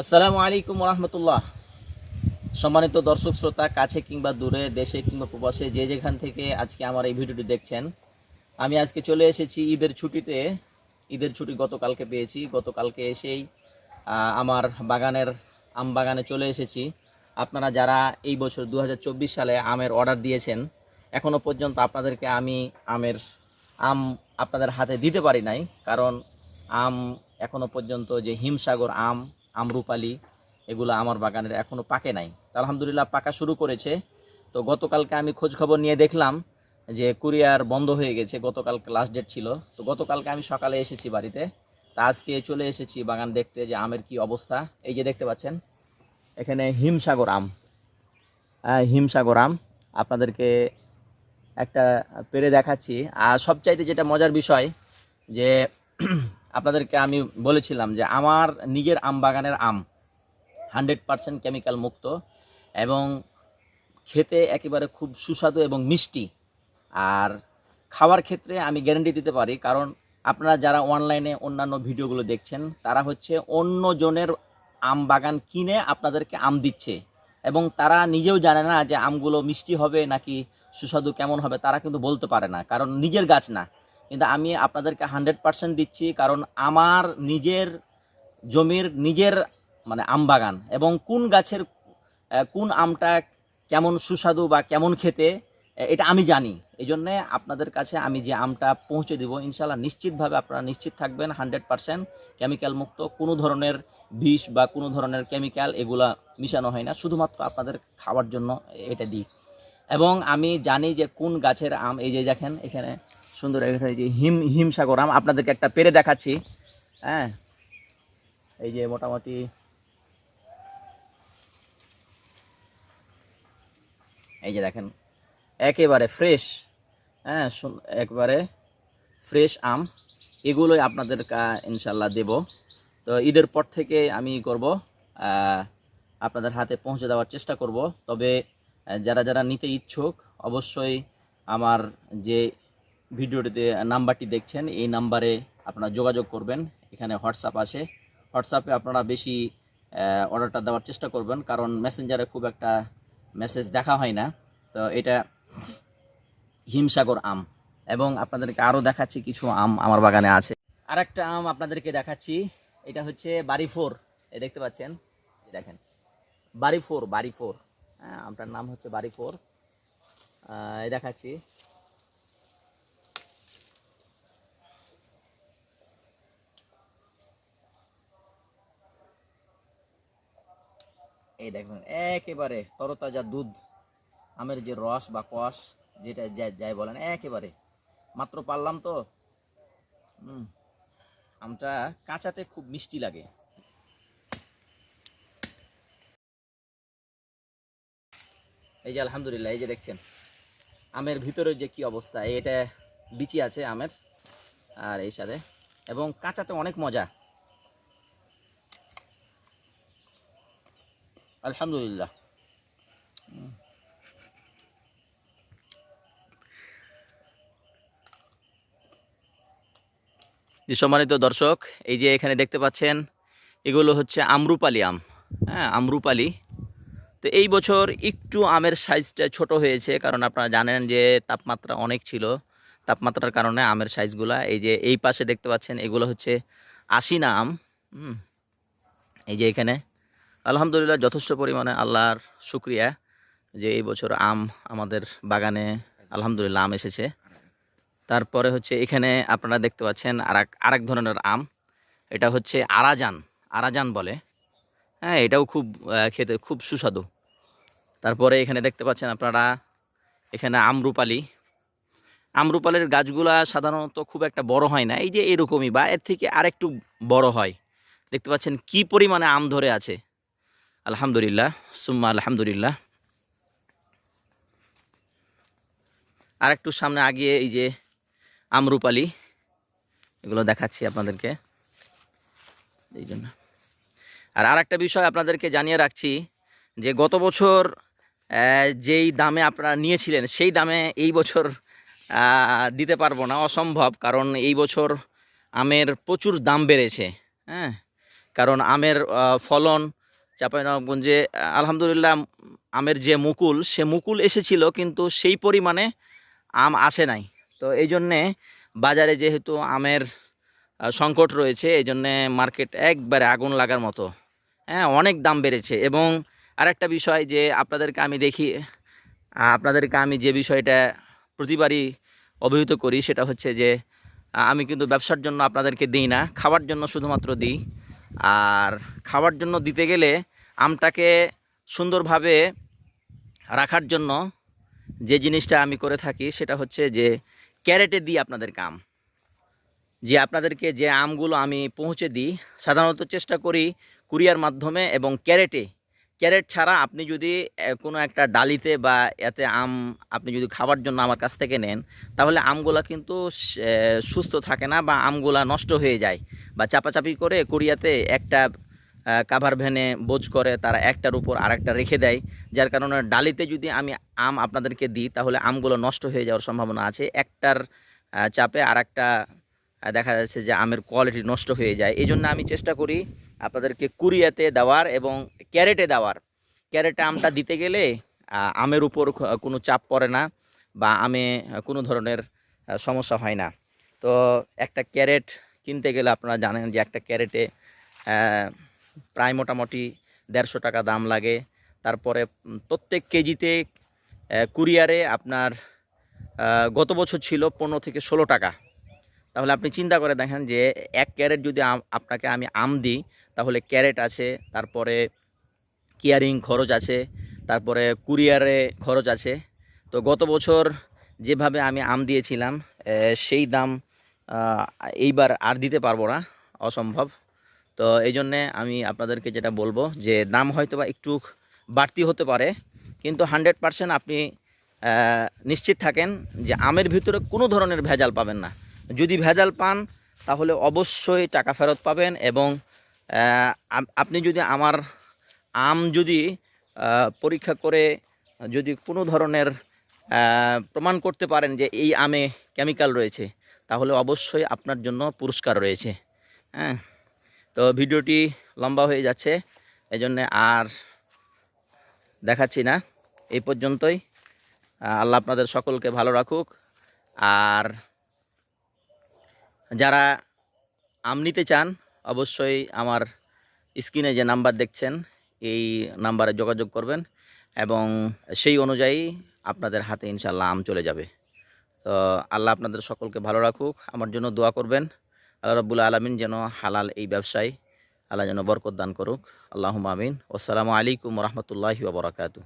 আসসালামু আলাইকুম রহমতুল্লাহ সম্মানিত দর্শক শ্রোতা, কাছে কিংবা দূরে, দেশে কিংবা প্রবাসে, যে যেখান থেকে আজকে আমার এই ভিডিওটি দেখছেন, আমি আজকে চলে এসেছি ঈদের ছুটিতে। ঈদের ছুটি গতকালকে পেয়েছি। গতকালকে এসেই আমার বাগানের আম বাগানে চলে এসেছি। আপনারা যারা এই বছর দু হাজার চব্বিশ সালে আমের অর্ডার দিয়েছেন এখনও পর্যন্ত আপনাদেরকে আমি আমের আম আপনাদের হাতে দিতে পারি নাই, কারণ আম এখনও পর্যন্ত যে হিমসাগর আম আমরুপালি এগুলো আমার বাগানের এখনও পাকে নাই। আলহামদুলিল্লাহ পাকা শুরু করেছে। তো গতকালকে আমি খোঁজ খবর নিয়ে দেখলাম যে কুরিয়ার বন্ধ হয়ে গেছে, গতকাল লাস্ট ডেট ছিল। তো গতকালকে আমি সকালে এসেছি বাড়িতে। তা আজকে চলে এসেছি বাগান দেখতে যে আমের কি অবস্থা। এই যে দেখতে পাচ্ছেন, এখানে হিমসাগর আম। হিমসাগর আম। আপনাদেরকে একটা পেরে দেখাচ্ছি। আর সবচাইতে যেটা মজার বিষয় যে আপনাদেরকে আমি বলেছিলাম যে আমার নিজের আম বাগানের আম হান্ড্রেড পারসেন্ট কেমিক্যাল মুক্ত এবং খেতে একেবারে খুব সুস্বাদু এবং মিষ্টি। আর খাওয়ার ক্ষেত্রে আমি গ্যারেন্টি দিতে পারি, কারণ আপনারা যারা অনলাইনে অন্যান্য ভিডিওগুলো দেখছেন, তারা হচ্ছে অন্য জনের আম বাগান কিনে আপনাদেরকে আম দিচ্ছে। এবং তারা নিজেও জানে না যে আমগুলো মিষ্টি হবে নাকি সুস্বাদু কেমন হবে, তারা কিন্তু বলতে পারে না, কারণ নিজের গাছ না। কিন্তু আমি আপনাদেরকে হান্ড্রেড পার্সেন্ট দিচ্ছি, কারণ আমার নিজের জমির নিজের মানে আম বাগান এবং কোন গাছের কোন আমটা কেমন সুস্বাদু বা কেমন খেতে এটা আমি জানি। এই জন্যে আপনাদের কাছে আমি যে আমটা পৌঁছে দেবো ইনশাল্লাহ নিশ্চিতভাবে আপনারা নিশ্চিত থাকবেন হান্ড্রেড পার্সেন্ট কেমিক্যাল মুক্ত। কোনো ধরনের বিষ বা কোনো ধরনের কেমিক্যাল এগুলা মিশানো হয় না, শুধুমাত্র আপনাদের খাওয়ার জন্য এটা দিই। এবং আমি জানি যে কোন গাছের আম, এই যে দেখেন এখানে সুন্দর এখানে এই যে হিম হিমসাগর আম আপনাদেরকে একটা পেরে দেখাচ্ছি। হ্যাঁ? এই যে মোটামুটি এই যে দেখেন, একেবারে ফ্রেশ হ্যাঁ একবারে ফ্রেশ আম। এগুলোই আপনাদের ইনশাল্লাহ দেব। তো ঈদের পর থেকে আমি করব আপনাদের হাতে পৌঁছে দেওয়ার চেষ্টা করব। তবে যারা যারা নিতে ইচ্ছুক, অবশ্যই আমার যে ভিডিওটিতে নাম্বারটি দেখছেন, এই নাম্বারে আপনারা যোগাযোগ করবেন। এখানে হোয়াটসঅ্যাপ আছে। হোয়াটসঅ্যাপে আপনারা বেশি অর্ডারটা দেওয়ার চেষ্টা করবেন, কারণ মেসেঞ্জারে খুব একটা মেসেজ দেখা হয় না। তো এটা হিমসাগর আম। এবং আপনাদেরকে আরও দেখাচ্ছি কিছু আম আমার বাগানে আছে। আর একটা আম আপনাদেরকে দেখাচ্ছি, এটা হচ্ছে বাড়ি ফোর এই দেখতে পাচ্ছেন? দেখেন। বাড়ি ফোর বাড়ি ফোর হ্যাঁ আমটার নাম হচ্ছে বাড়ি ফোর এই দেখাচ্ছি। এই দেখুন, একেবারে তরতাজা দুধ, আমের যে রস বা কষ যেটা যা- যাই বলেন, একেবারে। মাত্র পারলাম তো? আমটা কাঁচাতে খুব মিষ্টি লাগে। এই যে আলহামদুলিল্লাহ, এই যে দেখছেন, আমের ভিতরে যে কি অবস্থা, এটা বিচি আছে আমের, আর এই সাথে, এবং কাঁচাতে অনেক মজা। আলহামদুলিল্লাহ। যে সম্মানিত দর্শক, এই যে এখানে দেখতে পাচ্ছেন, এগুলো হচ্ছে আমরুপালি আম। হ্যাঁ আমরুপালি। তো এই বছর একটু আমের সাইজটা ছোট হয়েছে, কারণ আপনারা জানেন যে তাপমাত্রা অনেক ছিল। তাপমাত্রার কারণে আমের সাইজগুলা, এই যে এই পাশে দেখতে পাচ্ছেন, এগুলো হচ্ছে আশিনা আম। এই যে এখানে। আলহামদুলিল্লাহ, যথেষ্ট পরিমাণে আল্লাহর শুক্রিয়া যে এই বছর আম আমাদের বাগানে আলহামদুলিল্লাহ আম এসেছে। তারপরে হচ্ছে এখানে আপনারা দেখতে পাচ্ছেন আর আরেক ধরনের আম। এটা হচ্ছে আরাজান আরাজান বলে। হ্যাঁ এটাও খুব খেতে খুব সুস্বাদু। তারপরে এখানে দেখতে পাচ্ছেন আপনারা এখানে আমরুপালি। আমরুপালির গাছগুলা সাধারণত খুব একটা বড় হয় না। এই যে এরকমই বা এর থেকে আরেকটু বড় হয়। দেখতে পাচ্ছেন কি পরিমাণে আম ধরে আছে। আলহামদুলিল্লাহ, সুম্মা আলহামদুলিল্লাহ। আর একটু সামনে আগিয়ে এই যে আমরুপালি এগুলো দেখাচ্ছি আপনাদেরকে। এই জন্য। আর আরেকটা বিষয় আপনাদেরকে জানিয়ে রাখছি, যে গত বছর যেই দামে আপনারা নিয়েছিলেন, সেই দামে এই বছর দিতে পারব না, অসম্ভব, কারণ এই বছর আমের প্রচুর দাম বেড়েছে হ্যাঁ? কারণ আমের ফলন চাঁপাইনবাবগঞ্জে আলহামদুলিল্লাহ আমের যে মুকুল, সে মুকুল এসেছিল কিন্তু সেই পরিমাণে আম আসে নাই। তো এই জন্যে বাজারে যেহেতু আমের সংকট রয়েছে, এই জন্যে মার্কেট একবারে আগুন লাগার মতো। হ্যাঁ অনেক দাম বেড়েছে এবং আরেকটা বিষয় যে আপনাদেরকে আমি দেখি আপনাদেরকে আমি যে বিষয়টা প্রতিবারই অবহিত করি সেটা হচ্ছে যে আমি কিন্তু ব্যবসার জন্য আপনাদেরকে দিই না, খাওয়ার জন্য শুধুমাত্র দিই। আর খাওয়ার জন্য দিতে গেলে আমটাকে সুন্দরভাবে রাখার জন্য যে জিনিসটা আমি করে থাকি সেটা হচ্ছে যে ক্যারেটে দিই আপনাদের আম। যে আপনাদেরকে যে আমগুলো আমি পৌঁছে দিই, সাধারণত চেষ্টা করি কুরিয়ার মাধ্যমে এবং ক্যারেটে ক্যারেট ছাড়া আপনি যদি কোনো একটা ডালিতে বা এতে আম আপনি যদি খাবার জন্য আমার কাছ থেকে নেন তাহলে আমগুলা কিন্তু সুস্থ থাকে না বা আমগুলা নষ্ট হয়ে যায়। বা চাপাচাপি করে কোরিয়াতে একটা কাভার ভ্যানে বোঝ করে তারা একটার উপর আরেকটা রেখে দেয়। যার কারণে ডালিতে যদি আমি আম আপনাদেরকে দিই তাহলে আমগুলো নষ্ট হয়ে যাওয়ার সম্ভাবনা আছে। একটার চাপে আরেকটা আহ, দেখা যাচ্ছে যে আমের কোয়ালিটি নষ্ট হয়ে যায়। এই জন্য আমি চেষ্টা করি আপনাদেরকে কুরিয়াতে দেওয়ার এবং ক্যারেটে দেওয়ার। ক্যারেটে আমটা দিতে গেলে আমের উপর কোনো চাপ পড়ে না বা আমে কোনো ধরনের সমস্যা হয় না। তো একটা ক্যারেট কিনতে গেলে আপনারা জানেন যে একটা ক্যারেটে প্রায় মোটামুটি দেড়শো টাকা দাম লাগে। তারপরে প্রত্যেক কেজিতে কুরিয়ারে আপনার গত বছর ছিল পনেরো থেকে ষোলো টাকা। তাহলে আপনি চিন্তা করে দেখেন যে এক ক্যারেট যদি আপনাকে আমি আম দিই, তাহলে ক্যারেট আছে, তারপরে কেয়ারিং খরচ আছে, তারপরে কুরিয়ারে খরচ আছে। তো গত বছর যেভাবে আমি আম দিয়েছিলাম সেই দাম এইবার আর দিতে পারব না, অসম্ভব। তো এই জন্যে আমি আপনাদেরকে যেটা বলব যে দাম হয়তো বা একটু বাড়তি হতে পারে, কিন্তু হান্ড্রেড পারসেন্ট আপনি নিশ্চিত থাকেন যে আমের ভিতরে কোনো ধরনের ভেজাল পাবেন না। যদি ভেজাল পান, তাহলে অবশ্যই টাকা ফেরত পাবেন এবং আপনি যদি আমার আম যদি পরীক্ষা করে যদি কোনো ধরনের প্রমাণ করতে পারেন যে এই আমে কেমিক্যাল রয়েছে, তাহলে অবশ্যই আপনার জন্য পুরস্কার রয়েছে। হ্যাঁ তো ভিডিওটি লম্বা হয়ে যাচ্ছে এই জন্যে আর দেখাচ্ছি না, এই পর্যন্তই। আল্লাহ আপনাদের সকলকে ভালো রাখুক, আর যারা আম নিতে চান, অবশ্যই আমার স্ক্রিনে যে নাম্বার দেখছেন, এই নাম্বারে যোগাযোগ করবেন এবং সেই অনুযায়ী আপনাদের হাতে ইনশাল্লাহ আম চলে যাবে। তো আল্লাহ আপনাদের সকলকে ভালো রাখুক, আমার জন্য দোয়া করবেন। আল্লাহ রব্বুল আলমিন যেন হালাল এই ব্যবসায় আল্লাহ যেন বরকত দান করুক। আল্লাহ আমিন। আসসালামু আলাইকুম রহমতুল্লাহি ওবরাকাতু